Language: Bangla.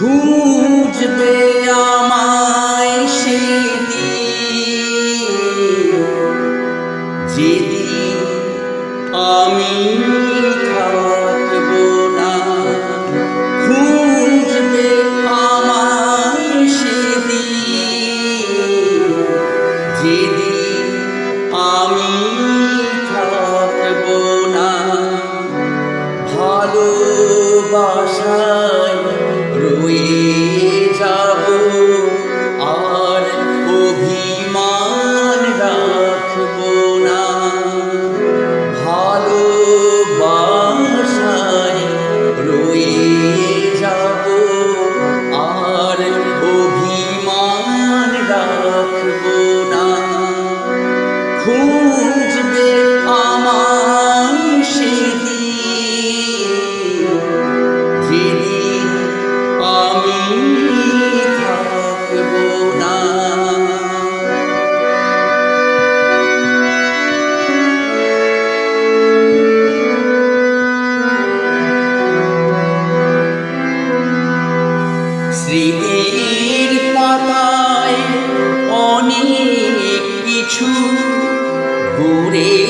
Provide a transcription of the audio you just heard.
খুঁজবে আমায় সেদিন। যেদিন আমি থাকব না, খুঁজবে আমায় সেদিন। যেদিন আমি থাকব না, ভালোবাসায় ঘুরে